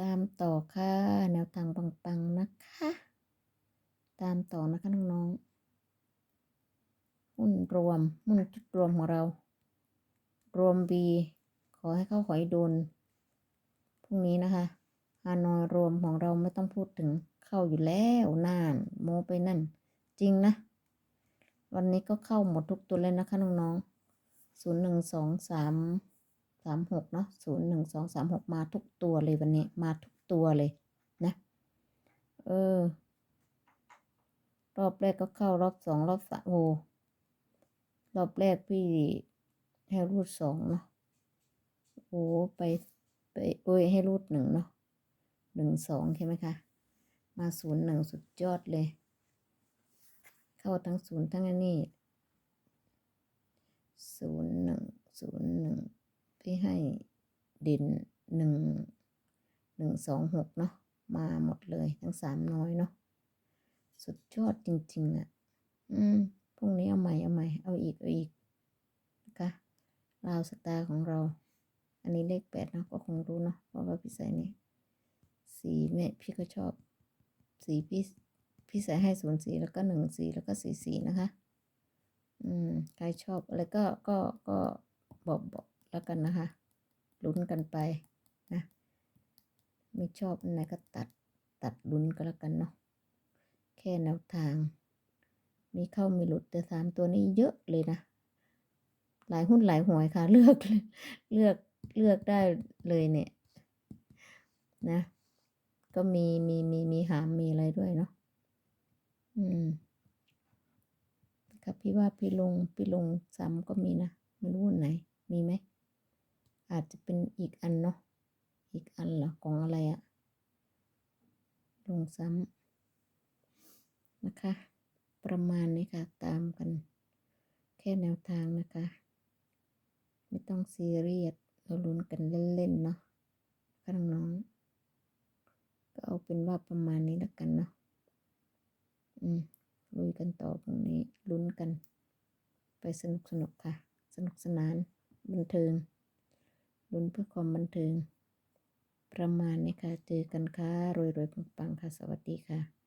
ตามต่อค่ะ แนวทางปังๆนะคะ ตามต่อนะคะน้องๆหุ้นรวมหุ้นจุดรวมของเรา รวม B ขอให้เข้าหอยโดนพรุ่งนี้นะคะฮานอยรวมของเราไม่ต้องพูดถึงเข้าอยู่แล้วน่าน โมไปนั่น จริงนะ วันนี้ก็เข้าหมดทุกตัวเลยนะคะน้องๆศูนย์หนึ่งสองสาม สามหกเนาะศูนย์หนึ่งสองสามหกมาทุกตัวเลยวันนี้ มาทุกตัวเลยนะ เออ รอบแรกก็เข้ารอบสองรอบสามโอ้รอบแรกพี่ให้รูดสองเนาะโอ้ไปไปโอ้ยให้รูดหนึ่งเนาะหนึ่งสองใช่ไหมคะ มาศูนย์หนึ่งสุดยอดเลย เข้าทั้งศูนย์ทั้งอันนี้ศูนย์หนึ่งศูนย์หนึ่ง พี่ให้ด่นหนึ่งหนึ่งสองหกเนาะมาหมดเลยทั้งสามน้อยเนาะสุดยอดจริง ๆอะ่ะ อืมพรุ่งนี้เอาใหม่เอาใหม่เอาอีกเอาอีกนะคะลาวสตาร์ของเรา อันนี้เลขแปดเนาะก็คงรู้เนาะเพราะว่าพี่ใส่นี่สีแม่พี่ก็ชอบ สีพี่พี่ใส่ให้ศูนย์สีแล้วก็หนึ่งสีแล้วก็สีสีนะคะ อืมใครชอบอะไรก็ก็ก็บอกบอก แล้วกันนะคะ ลุ้นกันไปนะ ไม่ชอบอันไหนก็ตัดตัดลุ้นก็แล้วกันเนาะ แค่แนวทาง มีเข้ามีหลุดแต่สามตัวนี้เยอะเลยนะ หลายหุ้นหลายหวยค่ะ เลือกเลือกเลือกได้เลยเนี่ย นะ ก็มีมีมีมีหามมีอะไรด้วยเนาะ อืมครับพี่ว่าพี่ลงพี่ลงซ้ำก็มีนะ ไม่รู้วันไหน อาจจะเป็นอีกอันเนาะ อีกอันหรอของอะไรอะลงซ้ำนะคะ ประมาณนี้ค่ะ ตามกัน แค่แนวทางนะคะ ไม่ต้องซีเรียสเราลุ้นกันเล่นๆเนาะค่ะน้องๆก็เอาเป็นว่าประมาณนี้แล้วกันเนาะอืมลุยกันต่อพรุ่งนี้ลุ้นกัน ไปสนุกสนุกค่ะ สนุกสนานบันเทิง ลุ้นเพื่อความบันเทิง ประมาณนี้ค่ะ เจอกันค่ะ รวยๆปังๆค่ะ สวัสดีค่ะ